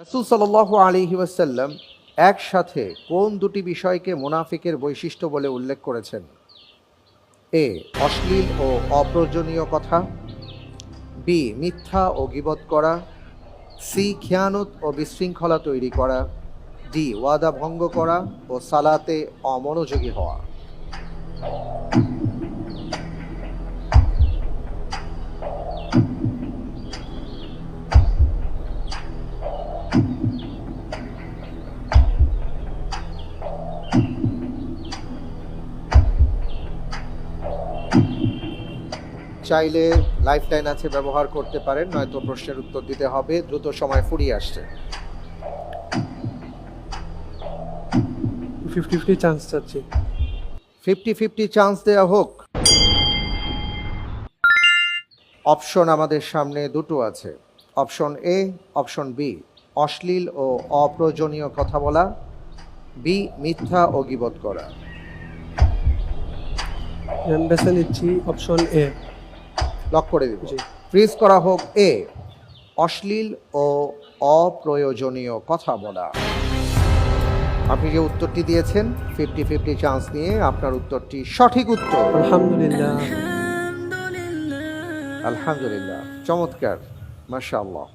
রসুল সাল আলী ওয়াসাল্লাম একসাথে কোন দুটি বিষয়কে মুনাফিকের বৈশিষ্ট্য বলে উল্লেখ করেছেন? এ, অশ্লীল ও অপ্রয়োজনীয় কথা। বি, মিথ্যা ও গিবত করা। সি, খেয়ানত ও বিশৃঙ্খলা তৈরি করা। ডি, ওয়াদা ভঙ্গ করা ও সালাতে অমনোযোগী হওয়া। চাইলে লাইফলাইন আছে ব্যবহার করতে পারেন নয়তো প্রশ্নের উত্তর দিতে হবে দ্রুত সময় ফুরিয়ে আসছে। ফিফটি ফিফটি চান্স চাচ্ছি। ফিফটি ফিফটি চান্স দেওয়া হোক। অপশন আমাদের সামনে দুটো আছে। অপশন এ অপশন বি অশ্লীল ও অপ্রয়োজনীয় কথা বলা বি মিথ্যা ও গিবত করা। বেছে নিচ্ছি অপশন এ লক করে দিব। ফ্রিজ করা হোক এ অশ্লীল ও অপ্রয়োজনীয় কথা বলা। আপনি যে উত্তরটি দিয়েছেন ফিফটি ফিফটি চান্স নিয়ে আপনার উত্তরটি সঠিক উত্তর। আলহামদুলিল্লাহ। আলহামদুলিল্লাহ। চমৎকার মাশাআল্লাহ।